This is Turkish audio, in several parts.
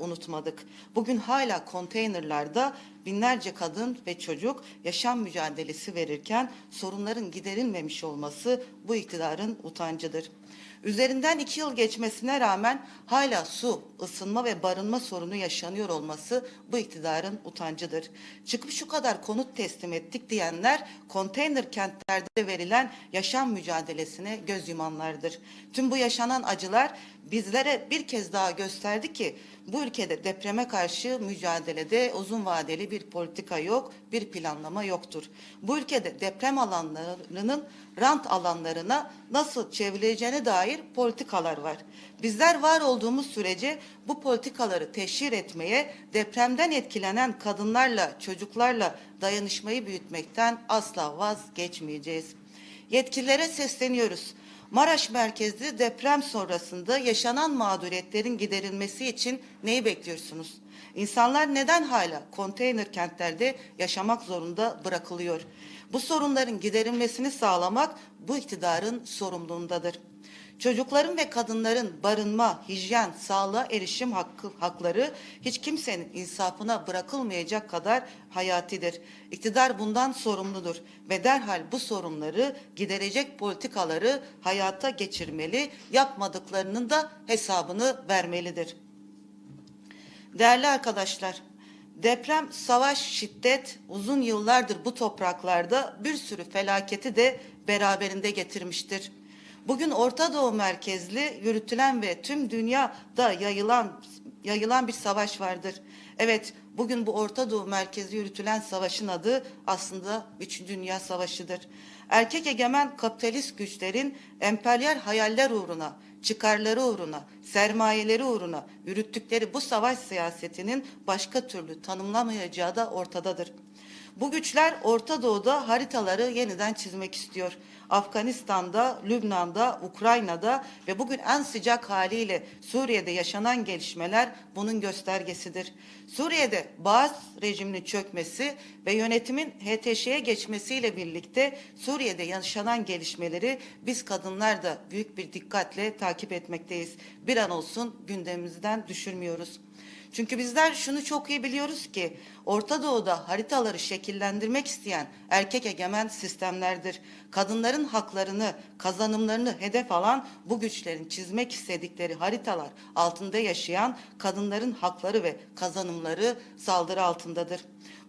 unutmadık. Bugün hala konteynerlarda binlerce kadın ve çocuk yaşam mücadelesi verirken sorunların giderilmemiş olması bu iktidarın utancıdır. Üzerinden iki yıl geçmesine rağmen hala su, ısınma ve barınma sorunu yaşanıyor olması bu iktidarın utancıdır. Çıkıp şu kadar konut teslim ettik diyenler konteyner kentlerde verilen yaşam mücadelesine göz yumanlardır. Tüm bu yaşanan acılar bizlere bir kez daha gösterdi ki bu ülkede depreme karşı mücadelede uzun vadeli bir politika yok, bir planlama yoktur. Bu ülkede deprem alanlarının rant alanlarına nasıl çevrileceğine dair politikalar var. Bizler var olduğumuz sürece bu politikaları teşhir etmeye, depremden etkilenen kadınlarla, çocuklarla dayanışmayı büyütmekten asla vazgeçmeyeceğiz. Yetkililere sesleniyoruz. Maraş merkezli deprem sonrasında yaşanan mağduriyetlerin giderilmesi için neyi bekliyorsunuz? İnsanlar neden hala konteyner kentlerde yaşamak zorunda bırakılıyor? Bu sorunların giderilmesini sağlamak bu iktidarın sorumluluğundadır. Çocukların ve kadınların barınma, hijyen, sağlığa erişim hakkı, hakları hiç kimsenin insafına bırakılmayacak kadar hayatidir. İktidar bundan sorumludur ve derhal bu sorunları giderecek politikaları hayata geçirmeli, yapmadıklarının da hesabını vermelidir. Değerli arkadaşlar, deprem, savaş, şiddet uzun yıllardır bu topraklarda bir sürü felaketi de beraberinde getirmiştir. Bugün Orta Doğu merkezli yürütülen ve tüm dünyada yayılan yayılan bir savaş vardır. Evet, bugün bu Orta Doğu merkezli yürütülen savaşın adı aslında Üçüncü Dünya Savaşı'dır. Erkek egemen kapitalist güçlerin emperyal hayaller uğruna, çıkarları uğruna, sermayeleri uğruna yürüttükleri bu savaş siyasetinin başka türlü tanımlamayacağı da ortadadır. Bu güçler Orta Doğu'da haritaları yeniden çizmek istiyor. Afganistan'da, Lübnan'da, Ukrayna'da ve bugün en sıcak haliyle Suriye'de yaşanan gelişmeler bunun göstergesidir. Suriye'de Baas rejiminin çökmesi ve yönetimin HTŞ'ye geçmesiyle birlikte Suriye'de yaşanan gelişmeleri biz kadınlar da büyük bir dikkatle takip etmekteyiz. Bir an olsun gündemimizden düşürmüyoruz. Çünkü bizler şunu çok iyi biliyoruz ki Orta Doğu'da haritaları şekillendirmek isteyen erkek egemen sistemlerdir. Kadınların haklarını, kazanımlarını hedef alan bu güçlerin çizmek istedikleri haritalar altında yaşayan kadınların hakları ve kazanımları saldırı altındadır.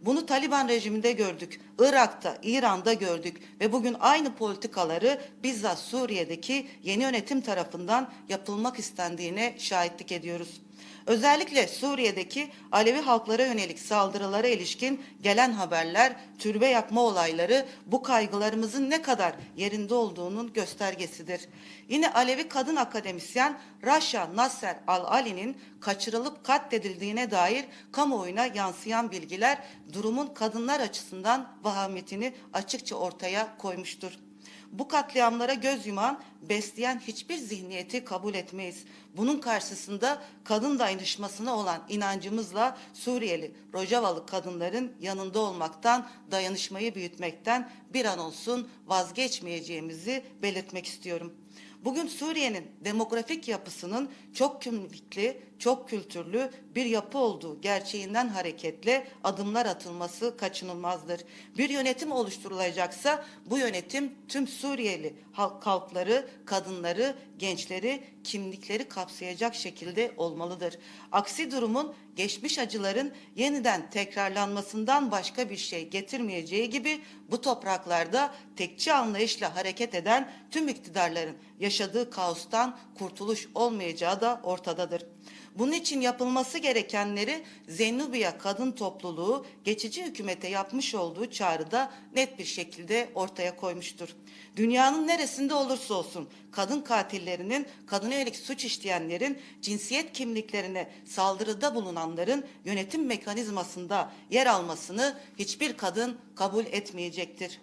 Bunu Taliban rejiminde gördük, Irak'ta, İran'da gördük ve bugün aynı politikaları bizzat Suriye'deki yeni yönetim tarafından yapılmak istendiğine şahitlik ediyoruz. Özellikle Suriye'deki Alevi halklara yönelik saldırılara ilişkin gelen haberler, türbe yakma olayları bu kaygılarımızın ne kadar yerinde olduğunun göstergesidir. Yine Alevi kadın akademisyen Raşa Nasser Al-Ali'nin kaçırılıp katledildiğine dair kamuoyuna yansıyan bilgiler durumun kadınlar açısından vahametini açıkça ortaya koymuştur. Bu katliamlara göz yuman, besleyen hiçbir zihniyeti kabul etmeyiz. Bunun karşısında kadın dayanışmasına olan inancımızla Suriyeli, Rojavalı kadınların yanında olmaktan, dayanışmayı büyütmekten bir an olsun vazgeçmeyeceğimizi belirtmek istiyorum. Bugün Suriye'nin demografik yapısının çok kimlikli, çok kültürlü bir yapı olduğu gerçeğinden hareketle adımlar atılması kaçınılmazdır. Bir yönetim oluşturulacaksa bu yönetim tüm Suriyeli halkları, kadınları, gençleri, kimlikleri kapsayacak şekilde olmalıdır. Aksi durumun geçmiş acıların yeniden tekrarlanmasından başka bir şey getirmeyeceği gibi bu topraklarda tekçi anlayışla hareket eden tüm iktidarların yaşadığı kaostan kurtuluş olmayacağı da ortadadır. Bunun için yapılması gerekenleri Zennubiya Kadın Topluluğu geçici hükümete yapmış olduğu çağrıda net bir şekilde ortaya koymuştur. Dünyanın neresinde olursa olsun kadın katillerinin, kadına yönelik suç işleyenlerin, cinsiyet kimliklerine saldırıda bulunanların yönetim mekanizmasında yer almasını hiçbir kadın kabul etmeyecektir.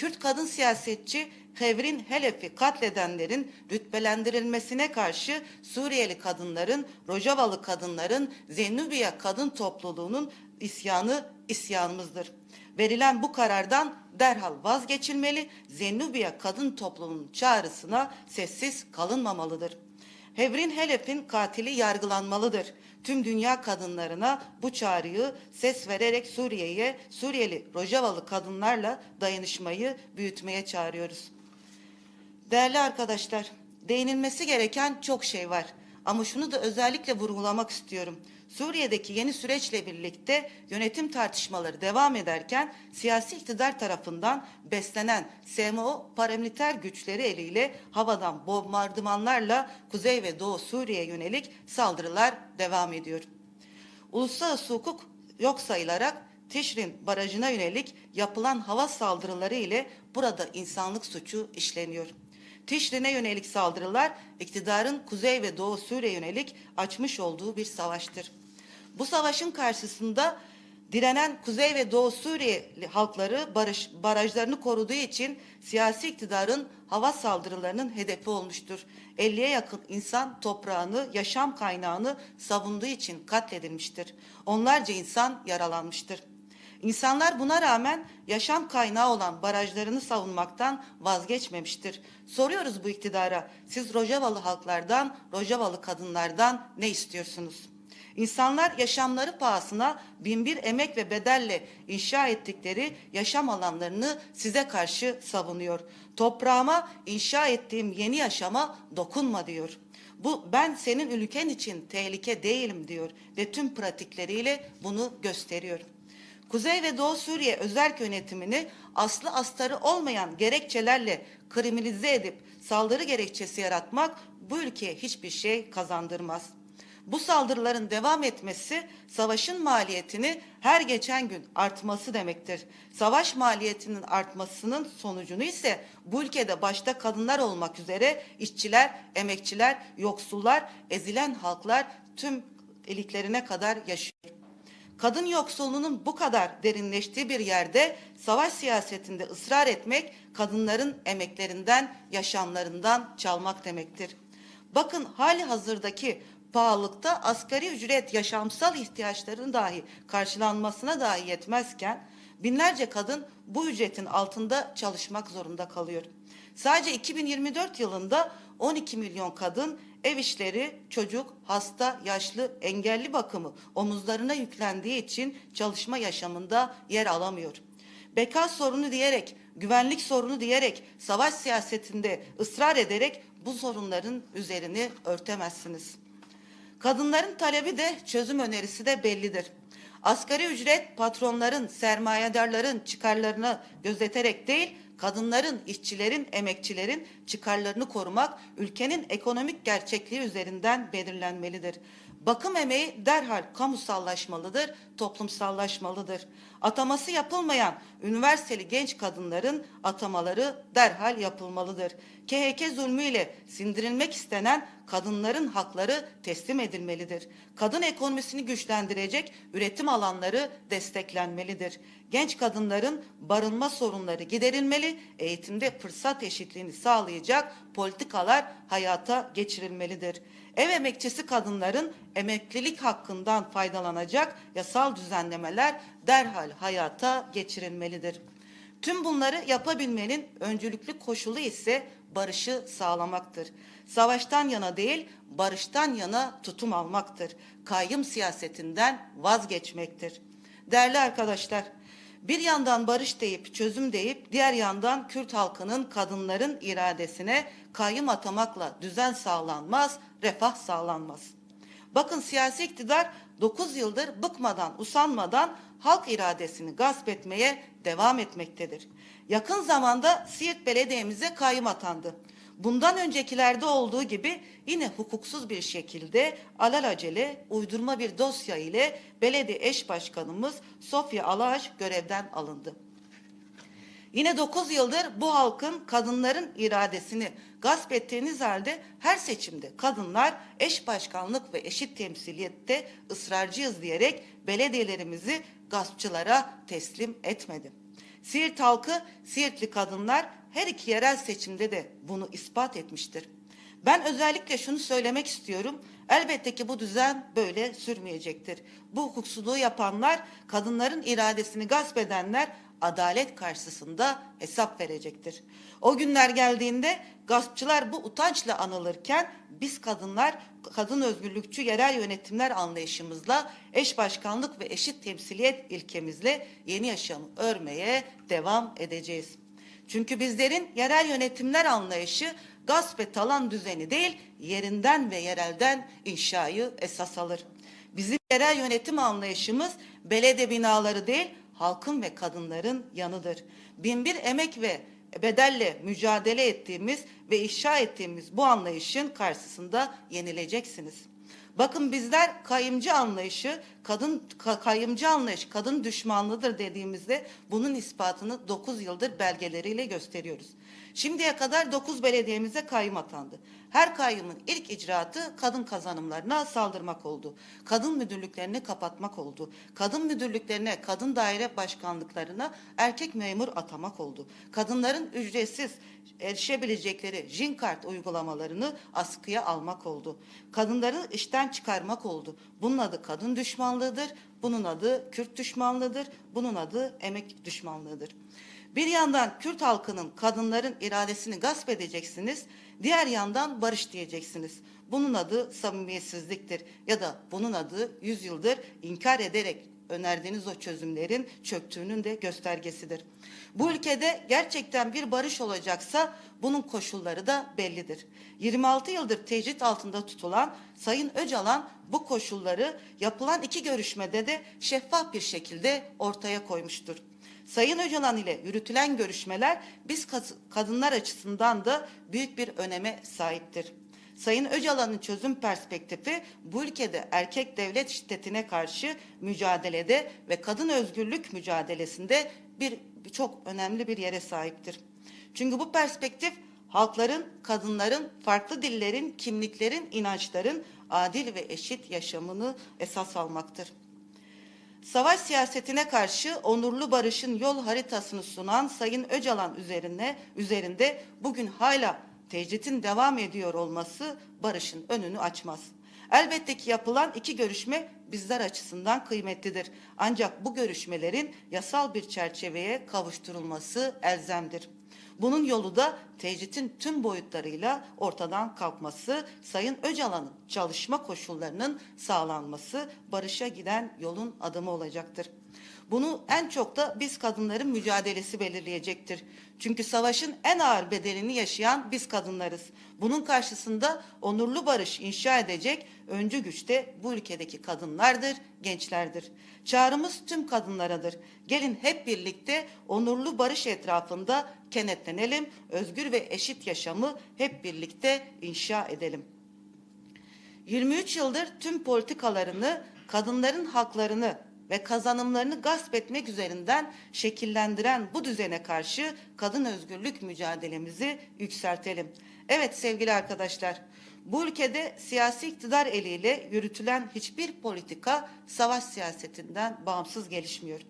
Kürt kadın siyasetçi Hevrin Helef'i katledenlerin rütbelendirilmesine karşı Suriyeli kadınların, Rojavalı kadınların, Zennubiya kadın topluluğunun isyanı isyanımızdır. Verilen bu karardan derhal vazgeçilmeli, Zennubiya kadın toplumunun çağrısına sessiz kalınmamalıdır. Hevrin Helep'in katili yargılanmalıdır. Tüm dünya kadınlarına bu çağrıyı ses vererek Suriye'ye, Suriyeli Rojavalı kadınlarla dayanışmayı büyütmeye çağırıyoruz. Değerli arkadaşlar, değinilmesi gereken çok şey var. Ama şunu da özellikle vurgulamak istiyorum. Suriye'deki yeni süreçle birlikte yönetim tartışmaları devam ederken siyasi iktidar tarafından beslenen SMO paramiliter güçleri eliyle havadan bombardımanlarla Kuzey ve Doğu Suriye'ye yönelik saldırılar devam ediyor. Uluslararası hukuk yok sayılarak Tişrin Barajı'na yönelik yapılan hava saldırıları ile burada insanlık suçu işleniyor. Tişrin'e yönelik saldırılar iktidarın Kuzey ve Doğu Suriye yönelik açmış olduğu bir savaştır. Bu savaşın karşısında direnen Kuzey ve Doğu Suriye halkları barış, barajlarını koruduğu için siyasi iktidarın hava saldırılarının hedefi olmuştur. 50'ye yakın insan toprağını, yaşam kaynağını savunduğu için katledilmiştir. Onlarca insan yaralanmıştır. İnsanlar buna rağmen yaşam kaynağı olan barajlarını savunmaktan vazgeçmemiştir. Soruyoruz bu iktidara, siz Rojavalı halklardan, Rojavalı kadınlardan ne istiyorsunuz? İnsanlar yaşamları pahasına binbir emek ve bedelle inşa ettikleri yaşam alanlarını size karşı savunuyor. Toprağıma inşa ettiğim yeni yaşama dokunma diyor. Bu ben senin ülken için tehlike değilim diyor ve tüm pratikleriyle bunu gösteriyor. Kuzey ve Doğu Suriye özerk yönetimini aslı astarı olmayan gerekçelerle kriminalize edip saldırı gerekçesi yaratmak bu ülkeye hiçbir şey kazandırmaz. Bu saldırıların devam etmesi savaşın maliyetini her geçen gün artması demektir. Savaş maliyetinin artmasının sonucunu ise bu ülkede başta kadınlar olmak üzere işçiler, emekçiler, yoksullar, ezilen halklar tüm iliklerine kadar yaşıyor. Kadın yoksulluğunun bu kadar derinleştiği bir yerde savaş siyasetinde ısrar etmek kadınların emeklerinden, yaşamlarından çalmak demektir. Bakın hali hazırdaki pahalılıkta asgari ücret yaşamsal ihtiyaçların dahi karşılanmasına dahi yetmezken binlerce kadın bu ücretin altında çalışmak zorunda kalıyor. Sadece 2024 yılında 12 milyon kadın ev işleri, çocuk, hasta, yaşlı, engelli bakımı omuzlarına yüklendiği için çalışma yaşamında yer alamıyor. Beka sorunu diyerek, güvenlik sorunu diyerek, savaş siyasetinde ısrar ederek bu sorunların üzerini örtemezsiniz. Kadınların talebi de çözüm önerisi de bellidir. Asgari ücret patronların, sermayedarların çıkarlarını gözeterek değil, kadınların, işçilerin, emekçilerin çıkarlarını korumak ülkenin ekonomik gerçekliği üzerinden belirlenmelidir. Bakım emeği derhal kamusallaşmalıdır, toplumsallaşmalıdır. Ataması yapılmayan üniversiteli genç kadınların atamaları derhal yapılmalıdır. KHK zulmüyle sindirilmek istenen kadınların hakları teslim edilmelidir. Kadın ekonomisini güçlendirecek üretim alanları desteklenmelidir. Genç kadınların barınma sorunları giderilmeli, eğitimde fırsat eşitliğini sağlayacak politikalar hayata geçirilmelidir. Ev emekçisi kadınların emeklilik hakkından faydalanacak yasal düzenlemeler derhal hayata geçirilmelidir. Tüm bunları yapabilmenin öncülüklü koşulu ise barışı sağlamaktır. Savaştan yana değil, barıştan yana tutum almaktır. Kayyım siyasetinden vazgeçmektir. Değerli arkadaşlar, bir yandan barış deyip çözüm deyip diğer yandan Kürt halkının kadınların iradesine kayyım atamakla düzen sağlanmaz, refah sağlanmaz. Bakın siyasi iktidar 9 yıldır bıkmadan, usanmadan halk iradesini gasp etmeye devam etmektedir. Yakın zamanda Siirt Belediye'mize kayyum atandı. Bundan öncekilerde olduğu gibi yine hukuksuz bir şekilde alelacele uydurma bir dosya ile belediye eş başkanımız Sofya Alaş görevden alındı. Yine 9 yıldır bu halkın kadınların iradesini gasp ettiğiniz halde her seçimde kadınlar eş başkanlık ve eşit temsiliyette ısrarcıyız diyerek belediyelerimizi gaspçılara teslim etmedi. Siirt halkı, Siirtli kadınlar her iki yerel seçimde de bunu ispat etmiştir. Ben özellikle şunu söylemek istiyorum. Elbette ki bu düzen böyle sürmeyecektir. Bu hukuksuzluğu yapanlar, kadınların iradesini gasp edenler adalet karşısında hesap verecektir. O günler geldiğinde gaspçılar bu utançla anılırken biz kadınlar kadın özgürlükçü yerel yönetimler anlayışımızla eş başkanlık ve eşit temsiliyet ilkemizle yeni yaşamı örmeye devam edeceğiz. Çünkü bizlerin yerel yönetimler anlayışı gasp ve talan düzeni değil, yerinden ve yerelden inşayı esas alır. Bizim yerel yönetim anlayışımız belediye binaları değil, halkın ve kadınların yanıdır. Binbir emek ve bedelle mücadele ettiğimiz ve inşa ettiğimiz bu anlayışın karşısında yenileceksiniz. Bakın bizler kayımcı anlayışı, kadın ka, kayımcı anlayış, kadın düşmanlıdır dediğimizde bunun ispatını 9 yıldır belgeleriyle gösteriyoruz. Şimdiye kadar 9 belediyemize kayyum atandı. Her kayyumun ilk icraatı kadın kazanımlarına saldırmak oldu. Kadın müdürlüklerini kapatmak oldu. Kadın müdürlüklerine, kadın daire başkanlıklarına erkek memur atamak oldu. Kadınların ücretsiz erişebilecekleri jin kart uygulamalarını askıya almak oldu. Kadınları işten çıkarmak oldu. Bunun adı kadın düşmanlığıdır. Bunun adı Kürt düşmanlığıdır. Bunun adı emek düşmanlığıdır. Bir yandan Kürt halkının kadınların iradesini gasp edeceksiniz. Diğer yandan barış diyeceksiniz. Bunun adı samimiyetsizliktir ya da bunun adı yüzyıldır inkar ederek önerdiğiniz o çözümlerin çöktüğünün de göstergesidir. Bu ülkede gerçekten bir barış olacaksa bunun koşulları da bellidir. 26 yıldır tecrit altında tutulan Sayın Öcalan bu koşulları yapılan iki görüşmede de şeffaf bir şekilde ortaya koymuştur. Sayın Öcalan ile yürütülen görüşmeler biz kadınlar açısından da büyük bir öneme sahiptir. Sayın Öcalan'ın çözüm perspektifi bu ülkede erkek devlet şiddetine karşı mücadelede ve kadın özgürlük mücadelesinde bir çok önemli bir yere sahiptir. Çünkü bu perspektif halkların, kadınların, farklı dillerin, kimliklerin, inançların adil ve eşit yaşamını esas almaktır. Savaş siyasetine karşı onurlu barışın yol haritasını sunan Sayın Öcalan üzerine üzerinde bugün hala tecritin devam ediyor olması barışın önünü açmaz. Elbette ki yapılan iki görüşme bizler açısından kıymetlidir. Ancak bu görüşmelerin yasal bir çerçeveye kavuşturulması elzemdir. Bunun yolu da tecritin tüm boyutlarıyla ortadan kalkması, Sayın Öcalan'ın çalışma koşullarının sağlanması barışa giden yolun adımı olacaktır. Bunu en çok da biz kadınların mücadelesi belirleyecektir. Çünkü savaşın en ağır bedelini yaşayan biz kadınlarız. Bunun karşısında onurlu barış inşa edecek öncü güçte bu ülkedeki kadınlardır, gençlerdir. Çağrımız tüm kadınlaradır. Gelin hep birlikte onurlu barış etrafında kenetlenelim, özgür ve eşit yaşamı hep birlikte inşa edelim. 23 yıldır tüm politikalarını, kadınların haklarını ve kazanımlarını gasp etmek üzerinden şekillendiren bu düzene karşı kadın özgürlük mücadelemizi yükseltelim. Evet sevgili arkadaşlar, bu ülkede siyasi iktidar eliyle yürütülen hiçbir politika savaş siyasetinden bağımsız gelişmiyor.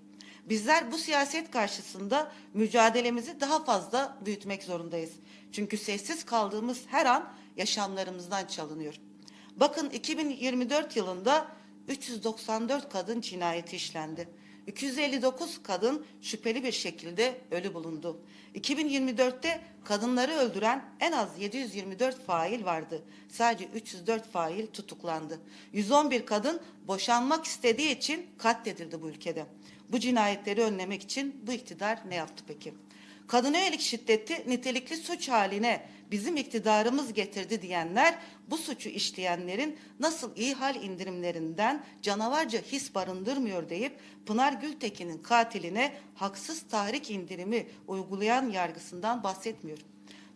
Bizler bu siyaset karşısında mücadelemizi daha fazla büyütmek zorundayız. Çünkü sessiz kaldığımız her an yaşamlarımızdan çalınıyor. Bakın 2024 yılında 394 kadın cinayeti işlendi. 259 kadın şüpheli bir şekilde ölü bulundu. 2024'te kadınları öldüren en az 724 fail vardı. Sadece 304 fail tutuklandı. 111 kadın boşanmak istediği için katledildi bu ülkede. Bu cinayetleri önlemek için bu iktidar ne yaptı peki? Kadına yönelik şiddeti nitelikli suç haline bizim iktidarımız getirdi diyenler bu suçu işleyenlerin nasıl iyi hal indirimlerinden canavarca his barındırmıyor deyip Pınar Gültekin'in katiline haksız tahrik indirimi uygulayan yargısından bahsetmiyor.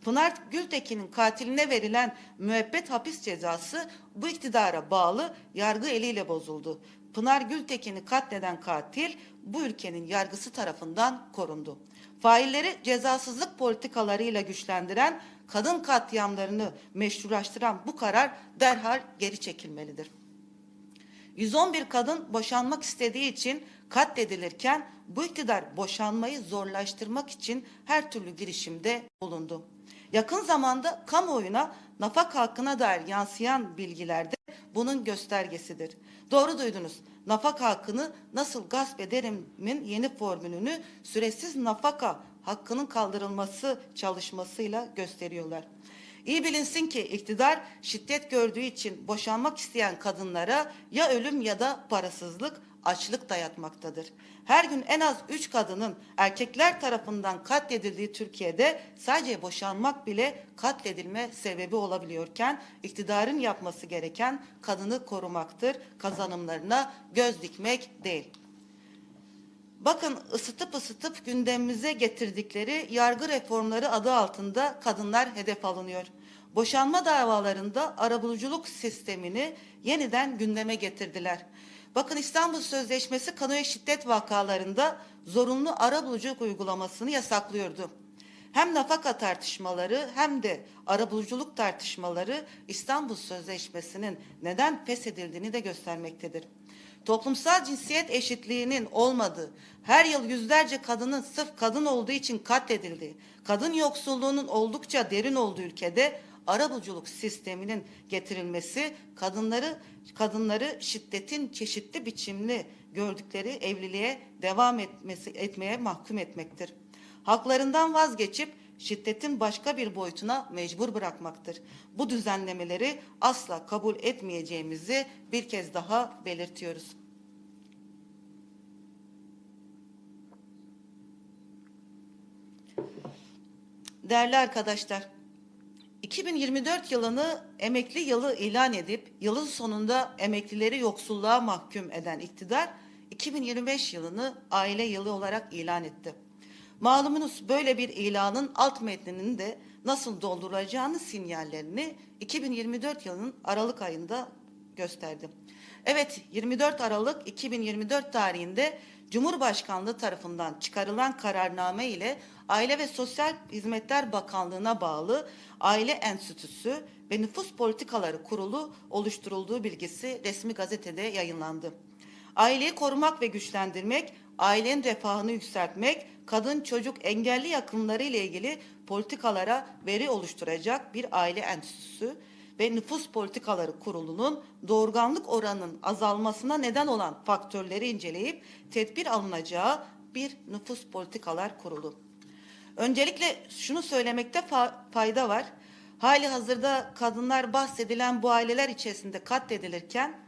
Pınar Gültekin'in katiline verilen müebbet hapis cezası bu iktidara bağlı yargı eliyle bozuldu. Pınar Gültekin'i katleden katil bu ülkenin yargısı tarafından korundu. Failleri cezasızlık politikalarıyla güçlendiren, kadın katliamlarını meşrulaştıran bu karar derhal geri çekilmelidir. 111 kadın boşanmak istediği için katledilirken bu iktidar boşanmayı zorlaştırmak için her türlü girişimde bulundu. Yakın zamanda kamuoyuna nafak hakkına dair yansıyan bilgilerde bunun göstergesidir. Doğru duydunuz. Nafaka hakkını nasıl gasp ederimin yeni formülünü süresiz nafaka hakkının kaldırılması çalışmasıyla gösteriyorlar. İyi bilinsin ki iktidar şiddet gördüğü için boşanmak isteyen kadınlara ya ölüm ya da parasızlık, açlık dayatmaktadır. Her gün en az üç kadının erkekler tarafından katledildiği Türkiye'de sadece boşanmak bile katledilme sebebi olabiliyorken iktidarın yapması gereken kadını korumaktır, kazanımlarına göz dikmek değil. Bakın ısıtıp ısıtıp gündemimize getirdikleri yargı reformları adı altında kadınlar hedef alınıyor. Boşanma davalarında arabuluculuk sistemini yeniden gündeme getirdiler. Bakın İstanbul Sözleşmesi kanoya şiddet vakalarında zorunlu arabuluculuk uygulamasını yasaklıyordu. Hem nafaka tartışmaları hem de arabuluculuk tartışmaları İstanbul Sözleşmesi'nin neden feshedildiğini de göstermektedir. Toplumsal cinsiyet eşitliğinin olmadığı, her yıl yüzlerce kadının sırf kadın olduğu için katledildiği, kadın yoksulluğunun oldukça derin olduğu ülkede arabuluculuk sisteminin getirilmesi kadınları kadınları şiddetin çeşitli biçimli gördükleri evliliğe devam etmesi etmeye mahkum etmektir. Haklarından vazgeçip şiddetin başka bir boyutuna mecbur bırakmaktır. Bu düzenlemeleri asla kabul etmeyeceğimizi bir kez daha belirtiyoruz. Değerli arkadaşlar, 2024 yılını emekli yılı ilan edip yılın sonunda emeklileri yoksulluğa mahkum eden iktidar 2025 yılını aile yılı olarak ilan etti. Malumunuz böyle bir ilanın alt metninin de nasıl doldurulacağını sinyallerini 2024 yılının Aralık ayında gösterdi. Evet 24 Aralık 2024 tarihinde Cumhurbaşkanlığı tarafından çıkarılan kararname ile Aile ve Sosyal Hizmetler Bakanlığı'na bağlı Aile Enstitüsü ve Nüfus Politikaları Kurulu oluşturulduğu bilgisi resmi gazetede yayınlandı. Aileyi korumak ve güçlendirmek, ailenin refahını yükseltmek, kadın, çocuk, engelli yakınları ile ilgili politikalara veri oluşturacak bir aile enstitüsü ve Nüfus Politikaları Kurulu'nun doğurganlık oranının azalmasına neden olan faktörleri inceleyip tedbir alınacağı bir Nüfus Politikalar Kurulu. Öncelikle şunu söylemekte fa- fayda var. Hali hazırda kadınlar bahsedilen bu aileler içerisinde katledilirken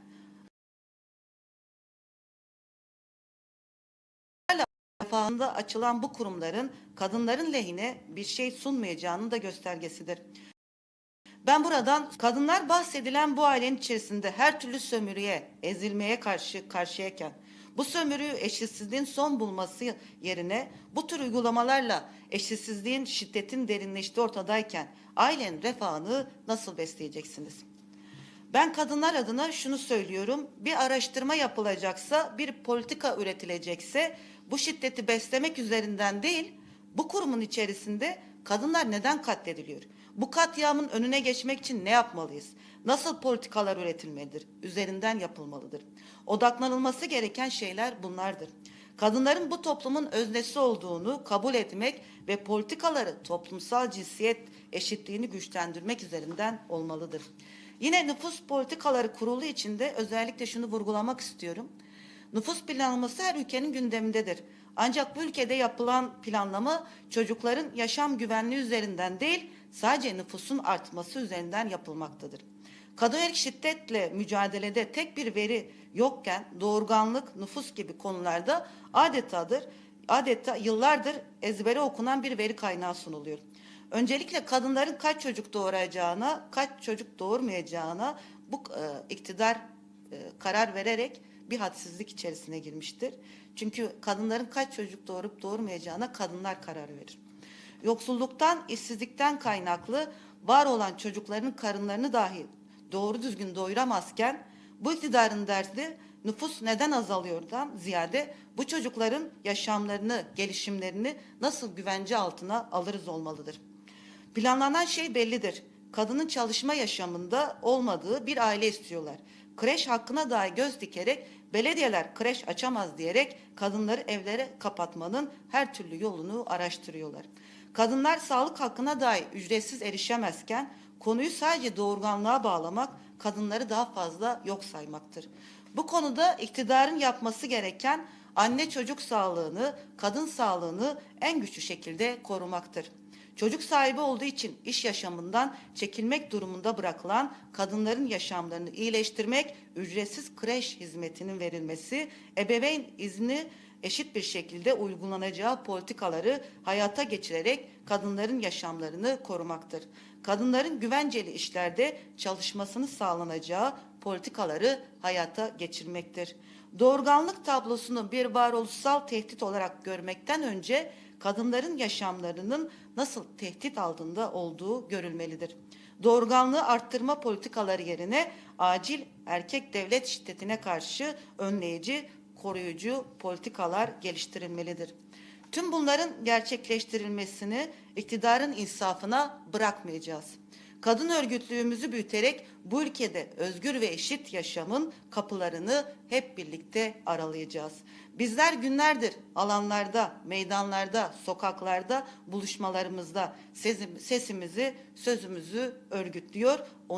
refahında açılan bu kurumların kadınların lehine bir şey sunmayacağının da göstergesidir. Ben buradan kadınlar bahsedilen bu ailenin içerisinde her türlü sömürüye, ezilmeye karşı karşıyayken bu sömürü eşitsizliğin son bulması yerine bu tür uygulamalarla eşitsizliğin şiddetin derinleştiği ortadayken ailenin refahını nasıl besleyeceksiniz? Ben kadınlar adına şunu söylüyorum. Bir araştırma yapılacaksa, bir politika üretilecekse bu şiddeti beslemek üzerinden değil, bu kurumun içerisinde kadınlar neden katlediliyor? Bu katliamın önüne geçmek için ne yapmalıyız? Nasıl politikalar üretilmelidir? Üzerinden yapılmalıdır. Odaklanılması gereken şeyler bunlardır. Kadınların bu toplumun öznesi olduğunu kabul etmek ve politikaları toplumsal cinsiyet eşitliğini güçlendirmek üzerinden olmalıdır. Yine nüfus politikaları kurulu içinde özellikle şunu vurgulamak istiyorum. Nüfus planlaması her ülkenin gündemindedir. Ancak bu ülkede yapılan planlama çocukların yaşam güvenliği üzerinden değil, sadece nüfusun artması üzerinden yapılmaktadır. Kadın şiddetle mücadelede tek bir veri yokken doğurganlık, nüfus gibi konularda adetadır, adeta yıllardır ezbere okunan bir veri kaynağı sunuluyor. Öncelikle kadınların kaç çocuk doğuracağına, kaç çocuk doğurmayacağına bu e, iktidar e, karar vererek bir hadsizlik içerisine girmiştir. Çünkü kadınların kaç çocuk doğurup doğurmayacağına kadınlar karar verir. Yoksulluktan, işsizlikten kaynaklı var olan çocukların karınlarını dahi doğru düzgün doyuramazken bu iktidarın derdi nüfus neden azalıyordan ziyade bu çocukların yaşamlarını, gelişimlerini nasıl güvence altına alırız olmalıdır. Planlanan şey bellidir. Kadının çalışma yaşamında olmadığı bir aile istiyorlar. Kreş hakkına dahi göz dikerek belediyeler kreş açamaz diyerek kadınları evlere kapatmanın her türlü yolunu araştırıyorlar. Kadınlar sağlık hakkına dahi ücretsiz erişemezken konuyu sadece doğurganlığa bağlamak kadınları daha fazla yok saymaktır. Bu konuda iktidarın yapması gereken anne çocuk sağlığını, kadın sağlığını en güçlü şekilde korumaktır. Çocuk sahibi olduğu için iş yaşamından çekilmek durumunda bırakılan kadınların yaşamlarını iyileştirmek, ücretsiz kreş hizmetinin verilmesi, ebeveyn izni eşit bir şekilde uygulanacağı politikaları hayata geçirerek kadınların yaşamlarını korumaktır. Kadınların güvenceli işlerde çalışmasını sağlanacağı politikaları hayata geçirmektir. Doğurganlık tablosunu bir varoluşsal tehdit olarak görmekten önce kadınların yaşamlarının nasıl tehdit altında olduğu görülmelidir. Doğurganlığı arttırma politikaları yerine acil erkek devlet şiddetine karşı önleyici, koruyucu politikalar geliştirilmelidir. Tüm bunların gerçekleştirilmesini iktidarın insafına bırakmayacağız. Kadın örgütlüğümüzü büyüterek bu ülkede özgür ve eşit yaşamın kapılarını hep birlikte aralayacağız. Bizler günlerdir alanlarda, meydanlarda, sokaklarda, buluşmalarımızda sesimizi, sözümüzü örgütlüyor. Onu